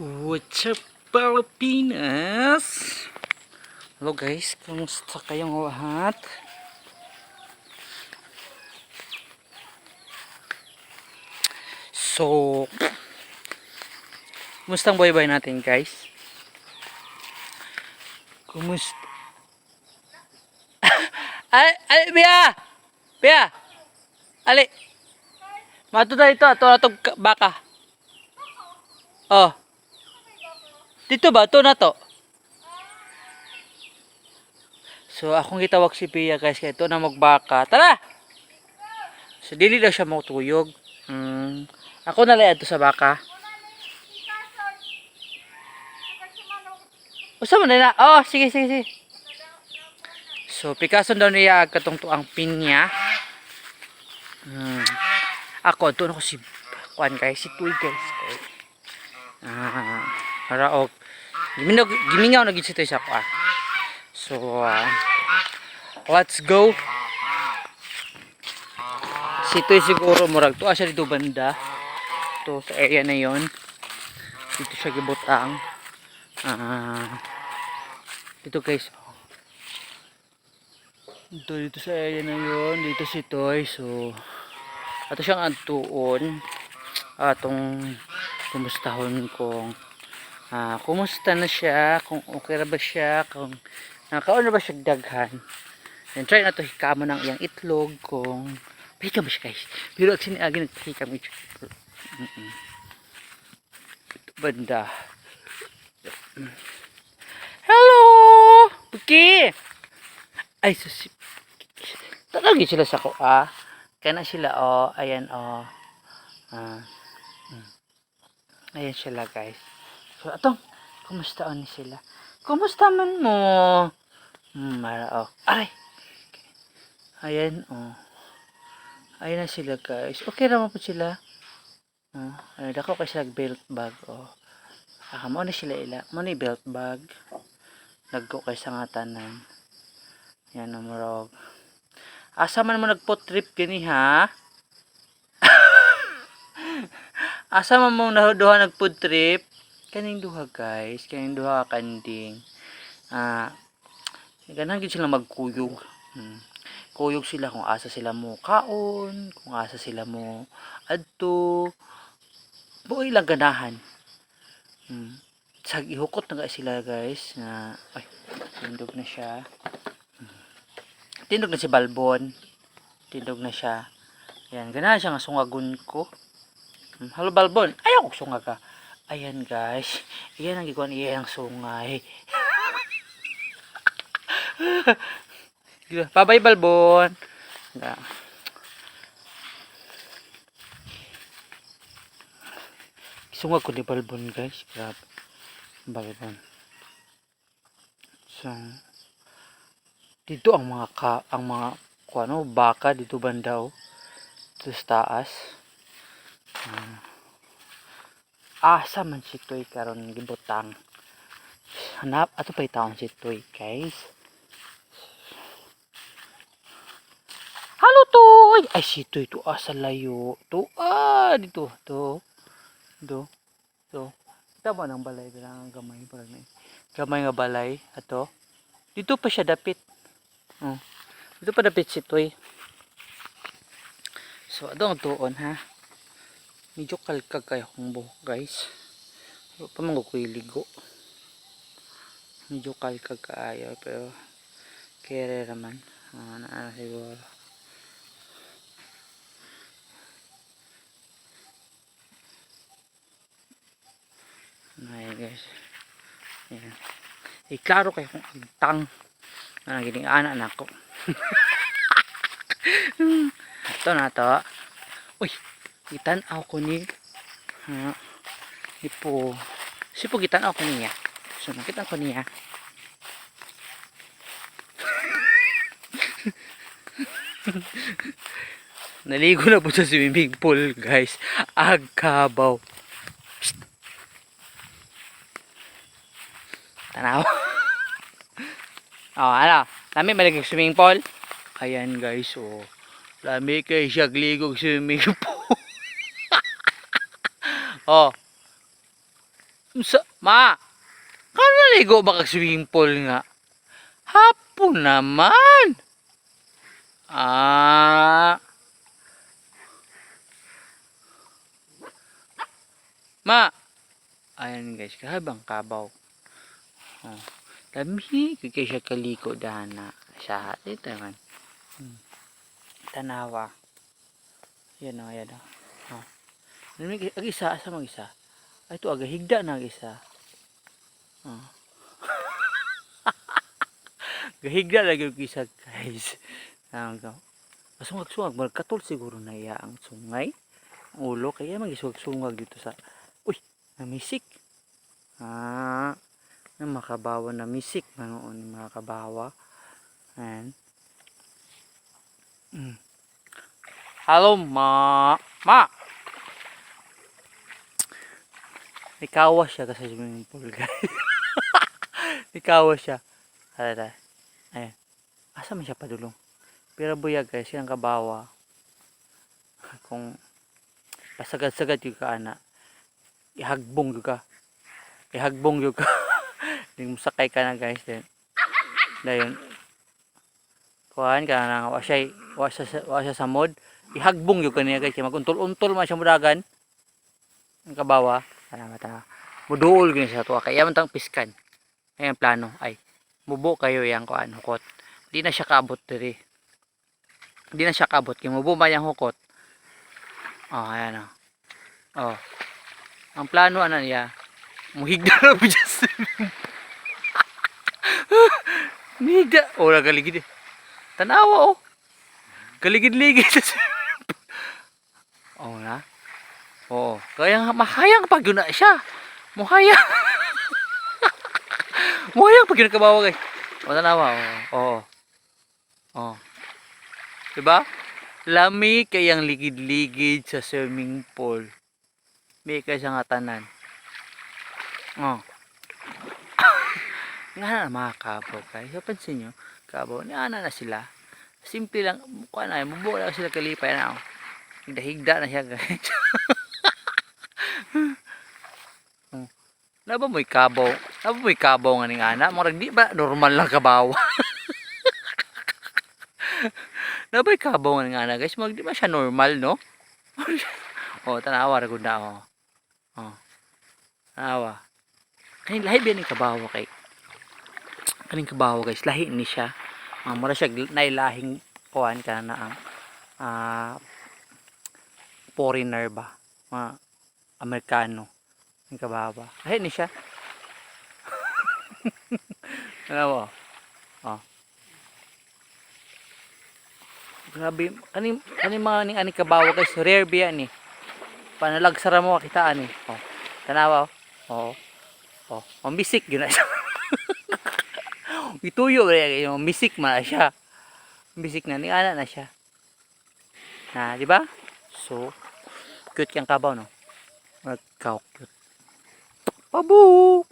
What's up, Pilipinas? Hello guys, kamusta kayong lahat? So, kumusta ang buhay natin guys? Kumusta? ay, ay, Bia! Bia! Ali! Mato na ito, ito na baka. Oh. Dito ba? Ito na to. So, akong gitawag si Pia guys. Kaya ito na magbaka. Tara! So, dili daw siya matuyog. Hmm. Ako na lang ito sa baka. Usa mo na? Oh, sige, sige, sige. So, Picasso daw niya katong tuang pinya. Hmm. Ako, doon ako si Kuan guys, si Tuy guys. Ah, para og giminaw gimingaw na gid si Tuy sa ah. So, ah, let's go. Si Tuy siguro murag tuwa siya dito banda. To sa area na yon. Dito siya gibutang. Ah, dito guys. Dito, dito sa area na yon, dito si Toy. So, ato siyang antuon atong kumustahon kung ah, kumusta na siya? Kung okay ra ba siya? Kung nakaon na ba siya daghan? Then try na to hikamo ng iyang itlog kung pahikam ba siya guys? Pero at siniagi nagpahikam ito mm banda. Hello? Buki ay susi talagi sila sa ko ah. Kana sila oh. Ayan oh. Ah. Mm. ayan sila guys so atong kumusta on sila? Kumusta man mo? Hmm mara oh. Ay ayan oh. Ayan na sila guys. Okay naman po sila. Oh ay dako kay sila belt bag oh. Ah mo na sila ila. Mo ni belt bag. Nagko kay sa nga tanan. Yan ang marog Asa man mo nagpot trip kini ha? Asa man mo na duha nagpod trip? Kaning duha guys, kaning duha ka kanding. Ah, ganang gid sila magkuyog. Hmm. Kuyog sila kung asa sila mo kaon, kung asa sila mo adto. Buoy lang ganahan. Hmm. Sag ihukot na sila guys na ay tindog na siya tindog na si Balbon tindog na siya yan ganahan siya nga sungagun ko Hmm, Hello Balbon ayaw ko sungag ka ayan guys iyan ang gikuan iya ang sungay bye Balbon Nga. sungag ko ni Balbon guys grabe Balbon so dito ang mga ka, ang mga kung ano, baka dito banda oh. Sa taas. Ah. Asa man si Toy karon gibutang. Hanap ato pa taon si Toy, guys. Halo Toy! Ay si Toy to asa layo. To ah dito to. Do. Do. Kita ba ng balay bilang gamay parang na. Gamay nga balay ato. Dito pa siya dapit. Oh. Dito pa dapit si Toy. So, adong tuon ha. Medyo kalkag kayo kung buhok guys. Pero pa mga ko'y ligo. Medyo kalkag kaayo pero kere naman. Ah, na siguro. Ayan guys. Ayan. Eh, klaro kayo kung agtang. Ano, gining anak na ako. Ito na to. Uy, gitanaw ko ni ha, ipo. Sipo gitanaw ko niya. So, nakita ko niya. Naligo na po sa swimming pool, guys. Agkabaw. Tanaw. oh, ano? Lami malagay swimming pool. Ayan, guys, oh. Lami kay siya gligog swimming pool. Oh. Sa, ma, kano naligo ba kag swimming pool nga? Hapon naman. Ah. Ma. Ayan guys, kahabang kabaw. Oh. Lami, kaya siya kaliko dana. Sa ito man. Hmm. Tanawa. Yan o, yan o. Lamig, ag isa, asa mag isa? Ay, ito aga, higda na ag isa. Oh. Gahigda lagi yung isa, guys. Ang ka. Masungag-sungag, magkatol siguro na iya ang sungay. Ang ulo, kaya magisungag-sungag dito sa... Uy, namisik. Ah, na makabawa na misik. Manoon yung mga kabawa. Ayan. Mm. Hello, ma. Ma! Ikawa siya kasi swimming pool, guys. Ikawa siya. Tara, Ayan. Asa man siya padulong? Pero buya guys, silang kabawa. Kung pasagad-sagad yung ka ana, ihagbong yung ka. Ihagbong yung ka. Hindi mo sakay ka na guys. Then, dayon. Kuhaan ka na, wa siya, wa siya, wa siya sa mod. Ihagbong yung ka niya guys. Maguntol-untol man siya mudagan. Ang kabawa. Tara, mata. Muduol gini sa tuwa. Kaya man tang piskan. Ayan plano. Ay, mubo kayo yang kuan hukot di na siya kaabot diri di na siya kaabot kay mubo man yang hukot oh ayan oh oh ang plano ana niya muhigda na po dyan sa Nihigda. Oh, nagaligid eh. Tanawa oh. Pool. Oh na. Oo. Kaya mahayang pag yun na siya. Muhayang. Muhayang pag yun kabawa guys. O tanawa. Oo. Oo. Oo. Diba? Lami kayang ligid-ligid sa swimming pool. May kaya siya nga tanan. Oh. nga na mga kabaw guys. So, pansin nyo, kabaw, ni ana na sila. Simple lang, mukha na, mabuo lang sila kalipay na. Oh. Higda-higda na siya guys. Naba mo'y kabaw. Naba mo'y kabaw nga ning ana. Murag di ba normal lang kabaw. Nabay kabaw nga ning ana guys. Mag di ba siya normal no? oh, tanawa ra gud na oh. Oh. Tanawa. Kaning lahi ba ning kabaw kay kaning kabaw guys, lahi ni siya. Ah, mura siya nailahing kuan ka na ang ah foreigner ba? Mga Amerikano. Yung kababa. Lahi ni siya. Ano mo? Oh. Grabe, kaning kaning mga ning ani kabawa guys, rare biya ni. Panalagsara mo kitaan ni. Oh. Tanawa oh. Oh. Oh, mambisik yun na siya. Ituyo re yung misik man siya. Bisik na ni ana na siya. Na, di ba? So, cute kang kabaw no. Magkaw cute. Babu!